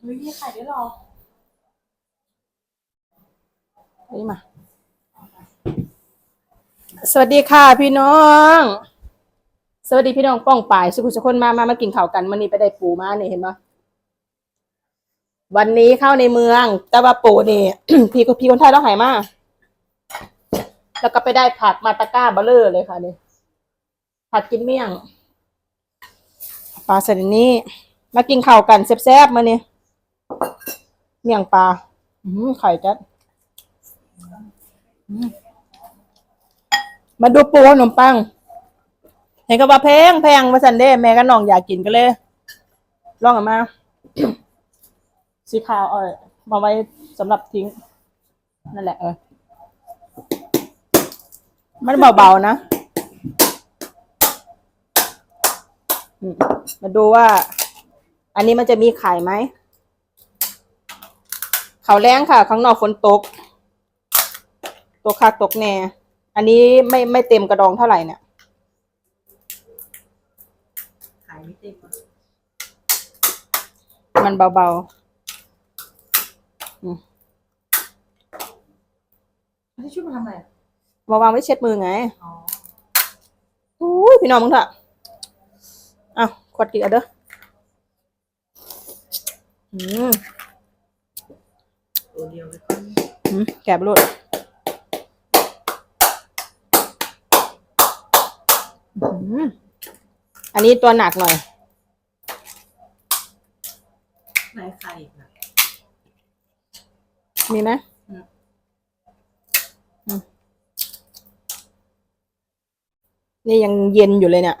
เฮ้ยมีไข่ด้วยเหรอนี่มา สวัสดีค่ะพี่น้อง สวัสดีพี่น้องป้องป่าย สุขุสุคนมามามากินข้าวกันมันนี้ไปได้ปูมาเนี่ยเห็นปะวันนี้เข้าในเมือง แต่ว่าปูนี่ พี่ก็พี่คนไทยต้องหายมาแล้วก็ไปได้ผักมาตะก้าเบลเลอร์เลยค่ะนี่ผัดกินเมี่ยงปลาเสลิดนี้ มากินข้าวกันแซ่บๆมาเนี่ย เมี่ยงปลาอื้อหือไข่จัด มาดูปูขนมปัง เห็นก็ว่าแพงแพงมาสันเด้แม่ก็น้องอยากกินก็เลย ลองออกมา สีขาวเออมาไว้สำหรับทิ้ง นั่นแหละเออ มันเบาๆนะมาดูว่า อันนี้มันจะมีไข่ไหม เขาวแรงค่ะ ข้างนอกฝนตก ตกคักตกแน่ อันนี้ไม่ไม่เต็มกระดองเท่าไหร่เนี่ยไข่ไม่เต็มอะมันเบาๆอืมที่ช่วยมาทำอะไรอะมาวางไว้เช็ดมือไงอ๋ออุ้ยพี่น้องมึงเถอะอ้าวขวดกี่อันเด้ออืม ตัวเดียวเลยก่อนอืมแกะไปโลดอื้อหืออันนี้ตัวหนักหน่อย ไหนไข่อีกนะมีไหมอืมอืมนี่ยังเย็นอยู่เลยเนี่ย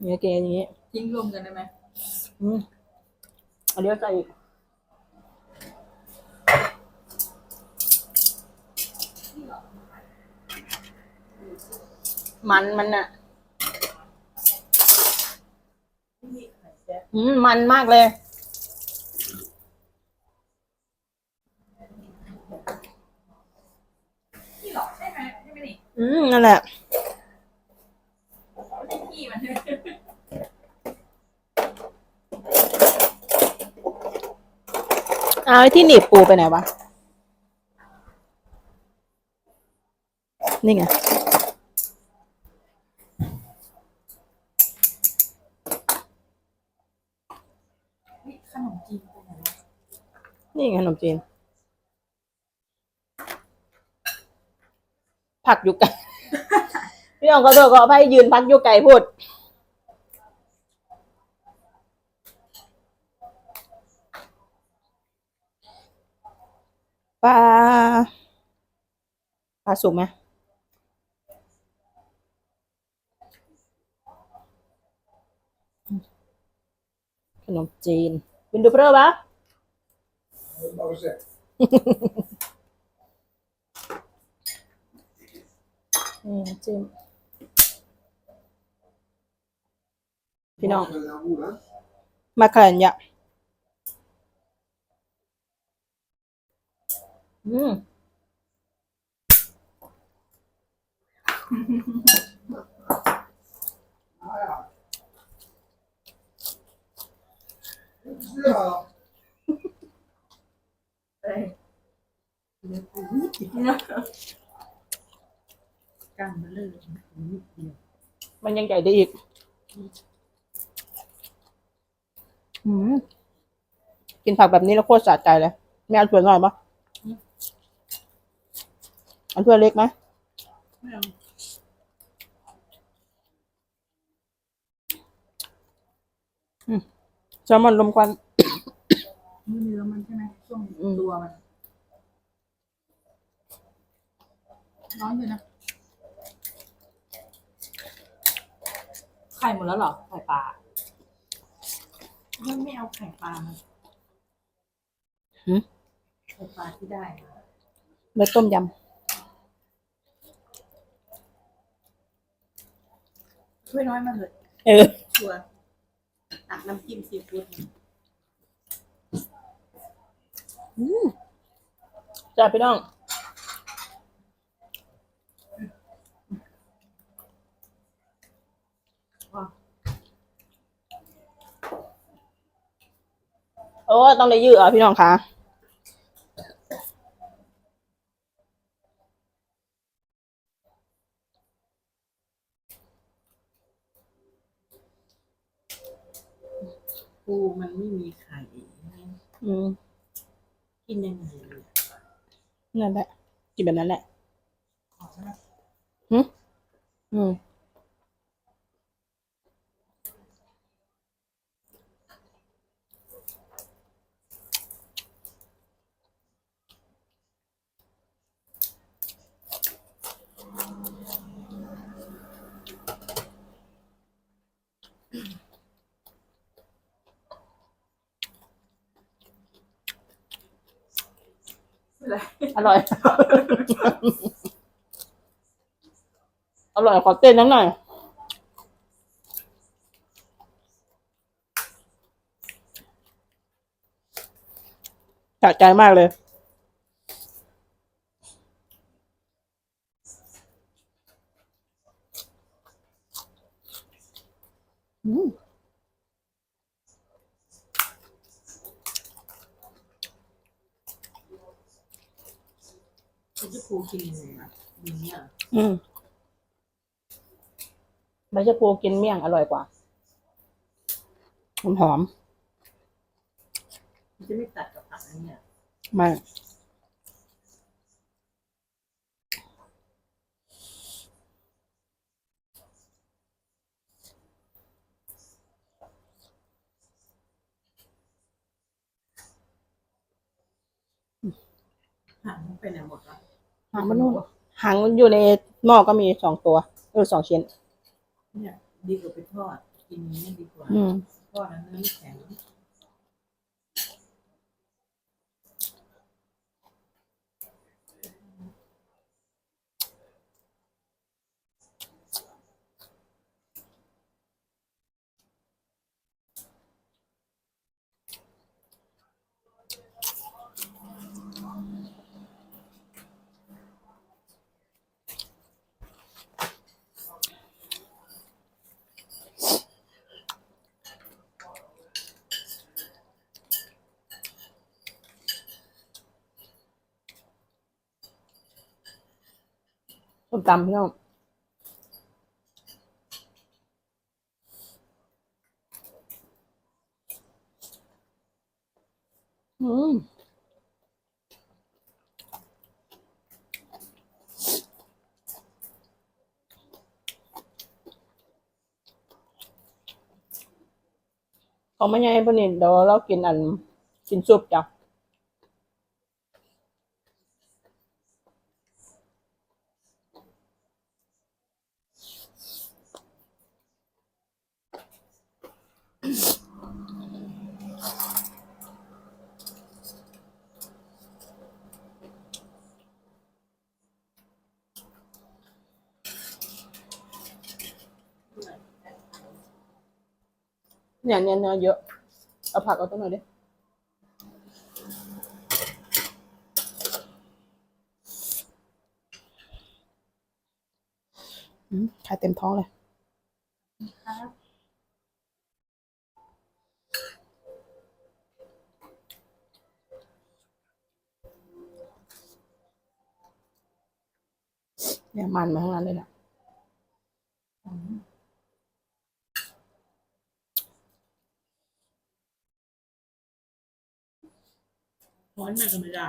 เนี่ยเกอย่างนี้ ทิ้งรวมกันได้ไหมอืมเอาเดี๋ยวใส่อีก มันมันอะมีไข่แจ๊ะอืมมันมากเลยนี่หรอใช่ไหมใช่ไหมนี่อืมนั่นแหละขี้มันเอาไอ้ที่หนีบปูไปไหนวะ นี่ไง เฮ้ยขนมจีนเป็นไงวะ นี่ไงขนมจีน ผักอยู่ไก่พี่น้องก็ตัวก็ให้ยืนพักอยู่ไก่พูด ปลา ปลาสุกไหมขนมจีนเป็นดูเพลอปะ Pauze. นี่น้ำ จิ้มพี่น้อง Met de moer, hè? มาขยันยะอืม Ja. เอ้ย เนื้อปูนิดเดียวกล้ามมันเลยนิดเดียวมันยังใหญ่ได้อีกอืมกินผักแบบนี้แล้วโคตรสะใจเลยไม่เอาถ้วยหน่อยปะเอาถ้วยเล็กไหมไม่เอาแซลมอนลมควันเนื้อมันใช่ไหมช่วงอืมตัวมัน ร้อนอยู่นะ ไข่หมดแล้วเหรอ ไข่ปลาไม่ไม่เอาไข่ปลามาหืม ไข่ปลาที่ได้มาเนื้อต้มยช่วยน้อยมาเลยำเออ ชัวร์ตักน้ำจิ้มซีฟู้ดมาจ้าพี่น้อง โอ้ต้องได้ยืดอะพี่น้องคะปูมันไม่มีไข่ อืมกินยังไงเนี่ยนั่นแหละกินแบบนั้นแหละ ขอใช่ไหมอืม อร่อย อร่อยขอเต้นนิดหน่อย สะใจมากเลย อืม มันจะปูกินยังไงอะอย่างเนี้ยอืมใบชะพูกินเมี่ยงอร่อยกว่าหอมหอมมันจะไม่ตัดกับผักอันเนี้ยๆไม่ผักมันไปไหนหมดวะหางมันนู่นหางมันอยู่ในหม้อก็มีสองตัวเออสองชิ้นเนี่ยดีกว่าไปทอดกินอย่างนี้ดีกว่าอืม ทอดแล้วเนื้อไม่แข็ง ส้มตำพี่น้องอืมของไม่ใหญ่ปะนี่เดี๋ยวเรากินอันกินซุปจ้ะ เนี่ยเนี่ยเนื้อเยอะ เอาผักเอาตัวหน่อยดิอืมขายเต็มท้องเลยเนี่ยมันมาทั้งนั้นเลยนะ ร้อนมากก็ไม่ได้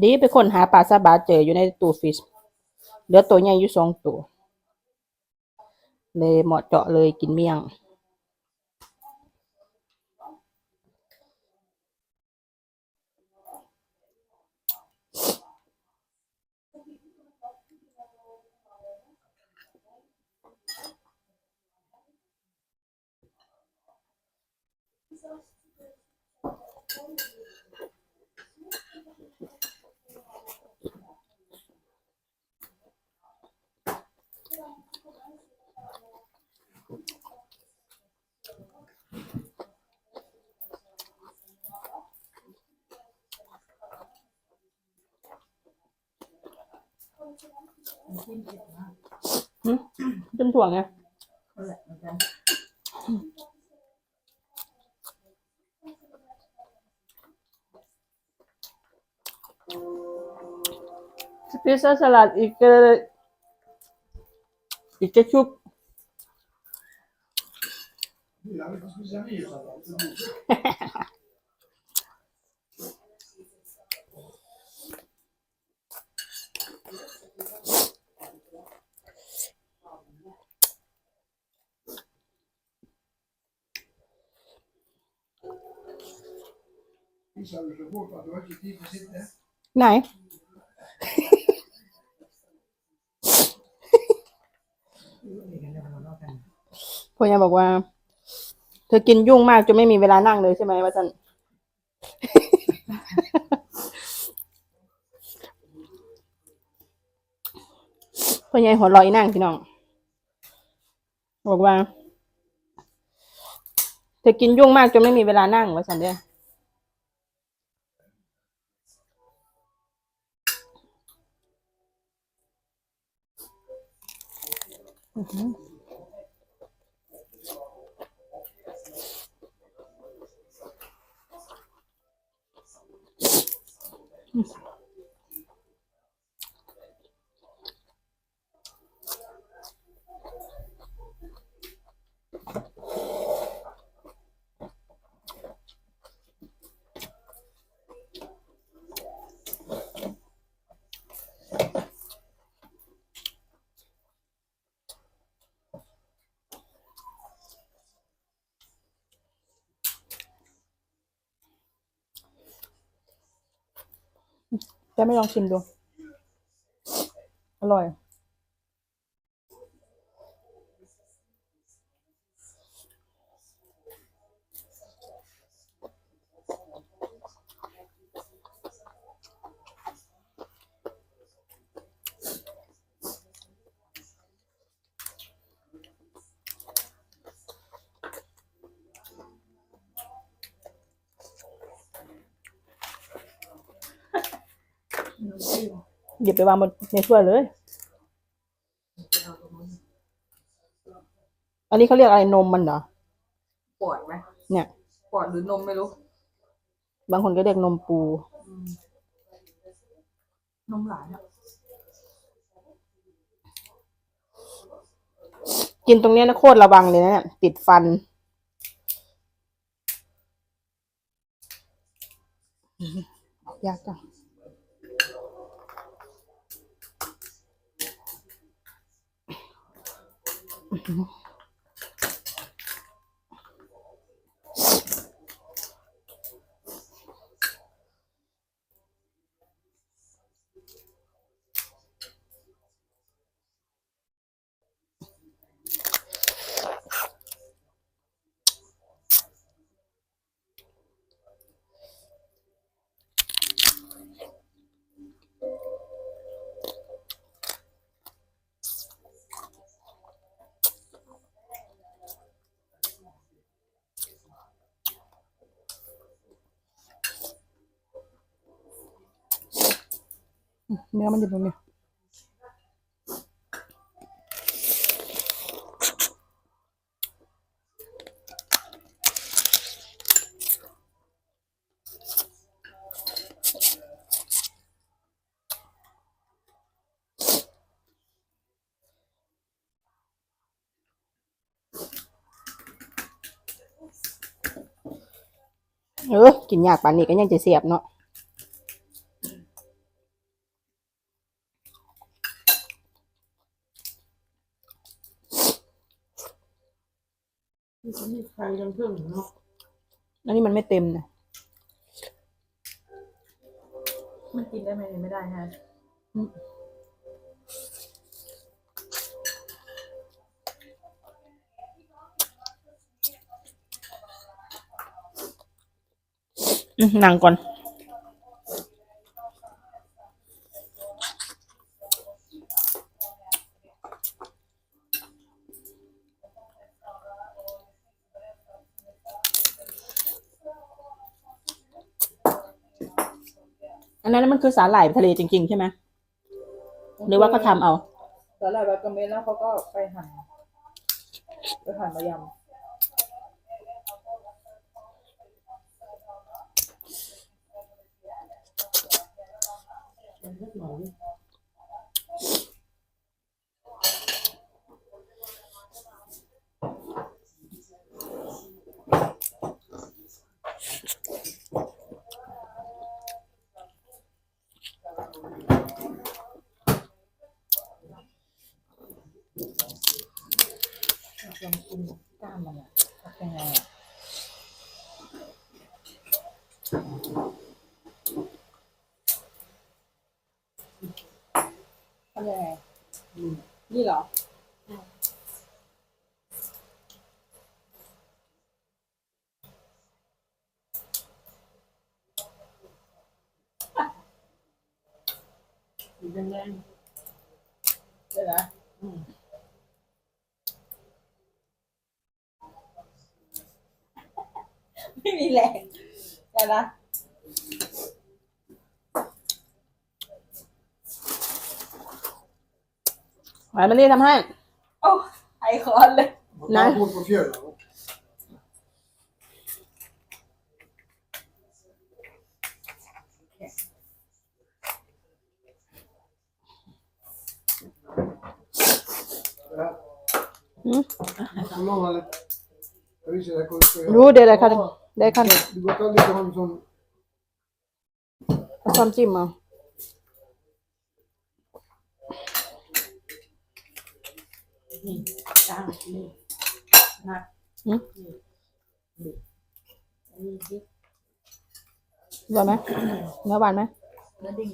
ดีไปคนหาปลาซาบาเจออยู่ในตู้ฟิชเหลือตัวใหญ่อยู่สองตัว เลยเหมาะเจาะเลยกินเมี่ยง เจิ้มเผ็ดมากจิ้มถั่วไงนั่นแหละเหมือนกันพิซซ่าสลัดอีกเกอีกเกชุบ Il avait pas mes amis, ça va. c'est bon. นี่ชาวจะพูดว่าตัวที่ที่ประสิทธิ์นะ ไหนนี่กันแล้วเรากันพ่อยาบอกว่า เธอกินยุ่งมากจนไม่มีเวลานั่งเลยใช่ไหมว่าจันพ่อยายหัวเรอยนั่งพี่น้อง บอกว่า เธอกินยุ่งมากจนไม่มีเวลานั่งว่าจันเด้อ อื้อ จะไม่ลองชิมดู อร่อย น้ำจิ้ม หยิบไปวางบนในถ้วยเลยเอาตรงนู้นอันนี้เขาเรียกอะไรนมมันเหรอปวดไหมเนี่ย ปวดหรือนมไม่รู้ บางคนก็เรียกนมปูอืมนมหลานอะกินตรงเนี้ยนะโคตรระวังเลยนะเนี่ยติดฟัน ยากจัง เนื้อมันอยู่ตรงนี้เออกินยากปานนี้ก็ยังจะเสียบเนาะ ยังเพิ่งเนาะอันนี้มันไม่เต็มนะมันกินได้ไหมไม่ได้ฮะอืมนั่งก่อน นนั้นมันคือสาหร่ายทะเลจริง ๆ ใช่ไหมหรือว่าเขาทำเอา สาหร่ายบากาเมนแล้วเขาก็ไปหั่นไปหั่นมายำ มันก็หน่อย ลองกินกล้ามมันอะเป็นไงอะทำยังไงนี่เหรอ สีแดงเดี๋ยวนะไม่มีแรงเดี๋ยวนะหวานมันนี่ทำให้ โอ้ไอคอนเลย Vad Nej. tar på fjällen? อืม Så lång eller? Jag visar dig hur รู้เดี๋ยวอะไรคะได้ค่ะ Du går ta lite hand som เอาซ้อมจิ้มเอาๆนี่ตั้งนี่นะอืมอันนี้ดิหวานไหมเนื้อหวานไหมเนื้อดิ้ง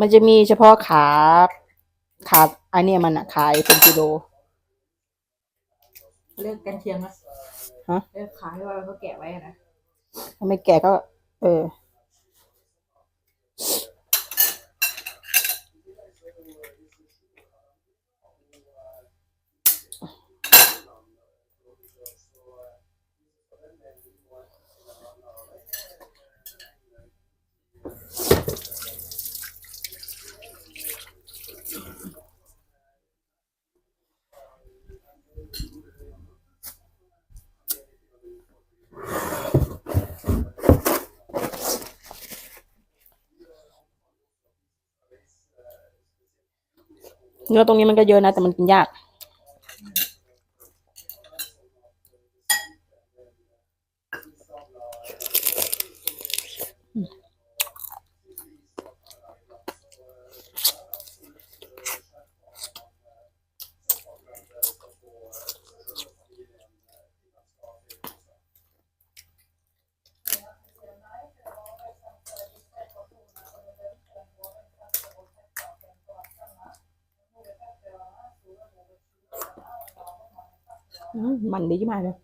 มันจะมีเฉพาะขาขาอันเนี้ยมันอะขายเป็นกิโลเรียกกันเชียงนะฮะเรียกขายว่าเขาแกะไว้อะนะถ้าไม่แก่ก็ เออ เนื้อตรงนี้มันก็เยอะนะ แต่มันกินยาก อืมมันดีมากเลย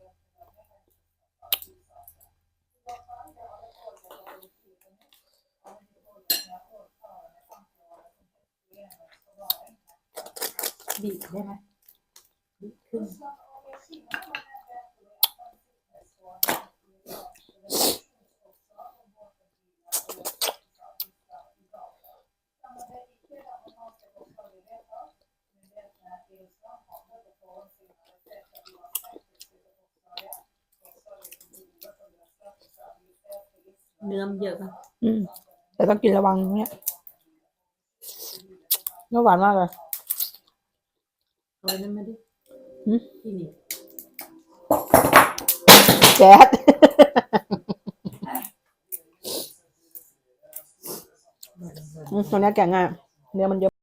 บีบได้ไหมบีบขึ้น เนื้อมันเยอะป่ะอืม แต่ต้องกินระวังเนี่ยเนื้อหวานมากเลย เอาอันนั้นมาดิหืม ที่นี่แจ๊ด อืมตัวเนี้ยแกะง่ายเนื้อมันเยอะ